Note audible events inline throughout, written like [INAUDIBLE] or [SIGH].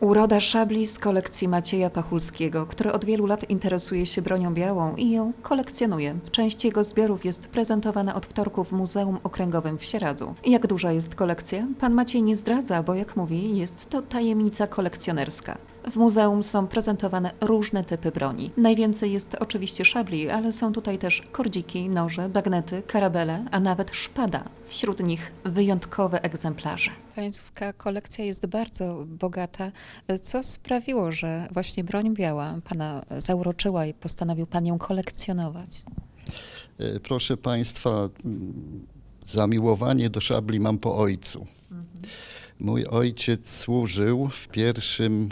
Uroda szabli z kolekcji Macieja Pachulskiego, który od wielu lat interesuje się bronią białą i ją kolekcjonuje. Część jego zbiorów jest prezentowana od wtorku w Muzeum Okręgowym w Sieradzu. Jak duża jest kolekcja? Pan Maciej nie zdradza, bo jak mówi, jest to tajemnica kolekcjonerska. W muzeum są prezentowane różne typy broni. Najwięcej jest oczywiście szabli, ale są tutaj też kordziki, noże, bagnety, karabele, a nawet szpada. Wśród nich wyjątkowe egzemplarze. Pańska kolekcja jest bardzo bogata. Co sprawiło, że właśnie broń biała pana zauroczyła i postanowił pan ją kolekcjonować? E, Proszę Państwa, mm, zamiłowanie do szabli mam po ojcu. Mój ojciec służył w pierwszym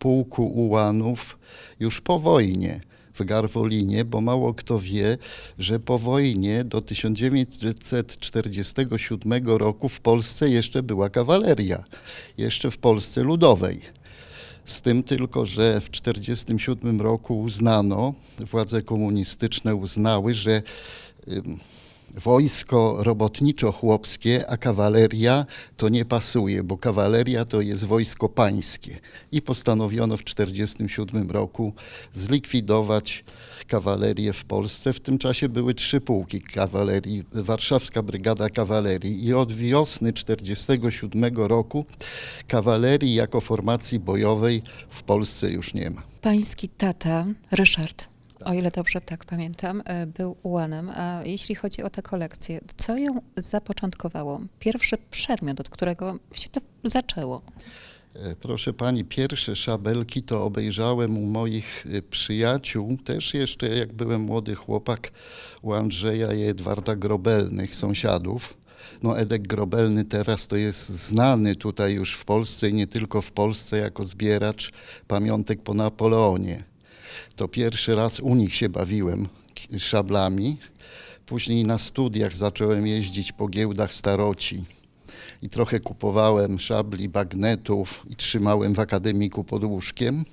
pułku ułanów już po wojnie w Garwolinie, bo mało kto wie, że po wojnie do 1947 roku w Polsce jeszcze była kawaleria, jeszcze w Polsce ludowej. Z tym tylko, że w 1947 roku uznano, władze komunistyczne uznały, że wojsko robotniczo-chłopskie, a kawaleria to nie pasuje, bo kawaleria to jest wojsko pańskie. I postanowiono w 1947 roku zlikwidować kawalerię w Polsce. W tym czasie były trzy pułki kawalerii, Warszawska Brygada Kawalerii i od wiosny 1947 roku kawalerii jako formacji bojowej w Polsce już nie ma. Pański tata, Ryszard, o ile dobrze tak pamiętam, e, był ułanem. A jeśli chodzi o tę kolekcję, co ją zapoczątkowało? Pierwszy przedmiot, od którego się to zaczęło? E, Proszę pani, pierwsze szabelki to obejrzałem u moich e, przyjaciół, też jeszcze jak byłem młody chłopak, u Andrzeja i Edwarda Grobelnych, sąsiadów. No Edek Grobelny teraz to jest znany tutaj już w Polsce i nie tylko w Polsce jako zbieracz pamiątek po Napoleonie. To pierwszy raz u nich się bawiłem szablami. Później na studiach zacząłem jeździć po giełdach staroci i trochę kupowałem szabli, bagnetów i trzymałem w akademiku pod łóżkiem.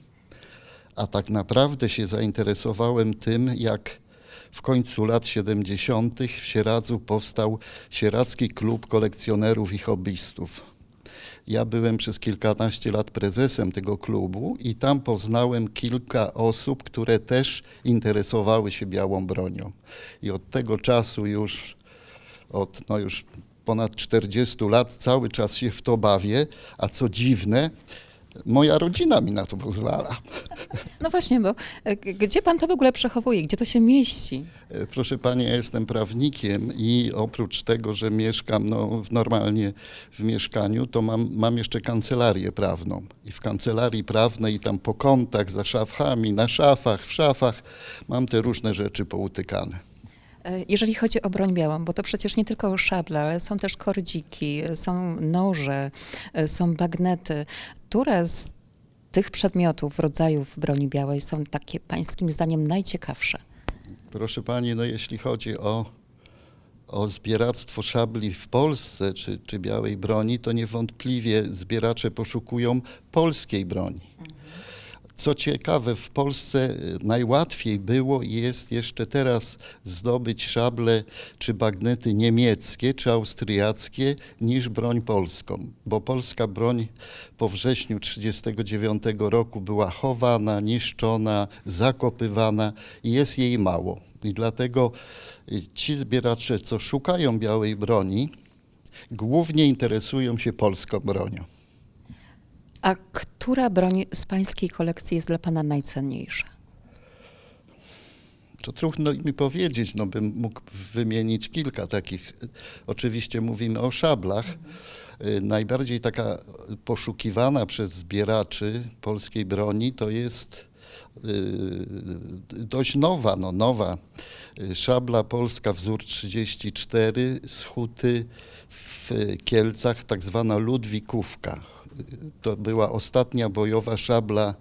A tak naprawdę się zainteresowałem tym, jak w końcu lat 70. w Sieradzu powstał Sieradzki Klub Kolekcjonerów i Hobbystów. Ja byłem przez kilkanaście lat prezesem tego klubu i tam poznałem kilka osób, które też interesowały się białą bronią. I od tego czasu już, od no już ponad 40 lat cały czas się w to bawię, a co dziwne, moja rodzina mi na to pozwala. [LAUGHS] No właśnie, bo e, gdzie pan to w ogóle przechowuje? Gdzie to się mieści? E, Proszę Pani, ja jestem prawnikiem i oprócz tego, że mieszkam no, normalnie w mieszkaniu, to mam, mam jeszcze kancelarię prawną. I w kancelarii prawnej, tam po kątach, za szafami, na szafach, w szafach, mam te różne rzeczy poutykane. E, Jeżeli chodzi o broń białą, bo to przecież nie tylko szable, ale są też kordziki, e, są noże, e, są bagnety. Które z tych przedmiotów, rodzajów broni białej są takie pańskim zdaniem najciekawsze? Proszę Pani, no jeśli chodzi o, o zbieractwo szabli w Polsce, czy, czy białej broni, to niewątpliwie zbieracze poszukują polskiej broni. Co ciekawe, w Polsce y, najłatwiej było i jest jeszcze teraz zdobyć szable czy bagnety niemieckie czy austriackie niż broń polską, bo polska broń po wrześniu 1939 roku była chowana, niszczona, zakopywana i jest jej mało. I dlatego y, ci zbieracze, co szukają białej broni, głównie interesują się polską bronią. A która broń z pańskiej kolekcji jest dla pana najcenniejsza? To trudno mi powiedzieć, no bym mógł wymienić kilka takich. Oczywiście mówimy o szablach. Y, Najbardziej taka poszukiwana przez zbieraczy polskiej broni to jest y, dość nowa, no nowa y, szabla polska wzór 34 z huty w Kielcach, tak zwana Ludwikówka. To była ostatnia bojowa szabla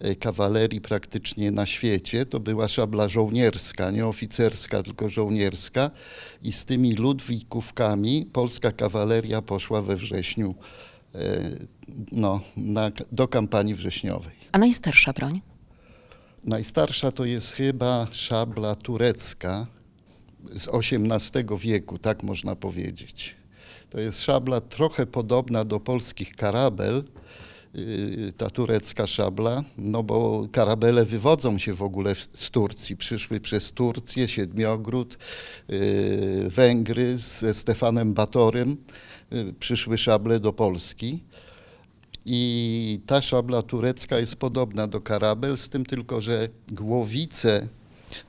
e, kawalerii praktycznie na świecie. To była szabla żołnierska, nie oficerska, tylko żołnierska. I z tymi ludwikówkami polska kawaleria poszła we wrześniu e, no, na, do kampanii wrześniowej. A najstarsza broń? Najstarsza to jest chyba szabla turecka z XVIII wieku, tak można powiedzieć. To jest szabla trochę podobna do polskich karabel, y, ta turecka szabla, no bo karabele wywodzą się w ogóle z Turcji. Przyszły przez Turcję, Siedmiogród, y, Węgry ze Stefanem Batorym. y, Przyszły szable do Polski. I ta szabla turecka jest podobna do karabel, z tym tylko, że głowice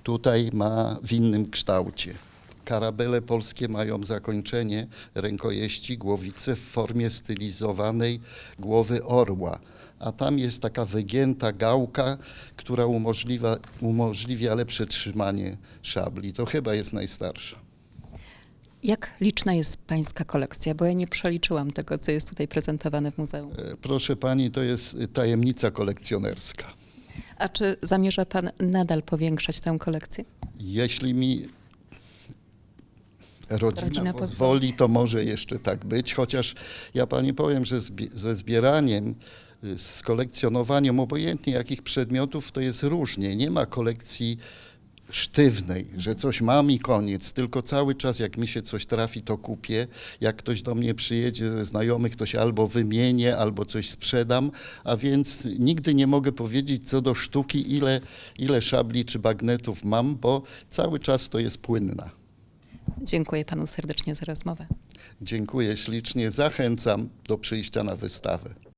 tutaj ma w innym kształcie. Karabele polskie mają zakończenie rękojeści głowice w formie stylizowanej głowy orła, a tam jest taka wygięta gałka, która umożliwia, umożliwia lepsze trzymanie szabli. To chyba jest najstarsza. Jak liczna jest pańska kolekcja? Bo ja nie przeliczyłam tego, co jest tutaj prezentowane w muzeum. E, Proszę pani, to jest tajemnica kolekcjonerska. A czy zamierza pan nadal powiększać tę kolekcję? Jeśli mi rodzina, Rodzina pozwoli, to może jeszcze tak być, chociaż ja pani powiem, że zbi- ze zbieraniem, y, z kolekcjonowaniem obojętnie jakich przedmiotów to jest różnie. Nie ma kolekcji sztywnej, że coś mam i koniec, tylko cały czas jak mi się coś trafi, to kupię. Jak ktoś do mnie przyjedzie ze znajomych, to się albo wymienię, albo coś sprzedam, a więc nigdy nie mogę powiedzieć co do sztuki, ile, ile szabli czy bagnetów mam, bo cały czas to jest płynna. Dziękuję panu serdecznie za rozmowę. Dziękuję ślicznie, zachęcam do przyjścia na wystawę.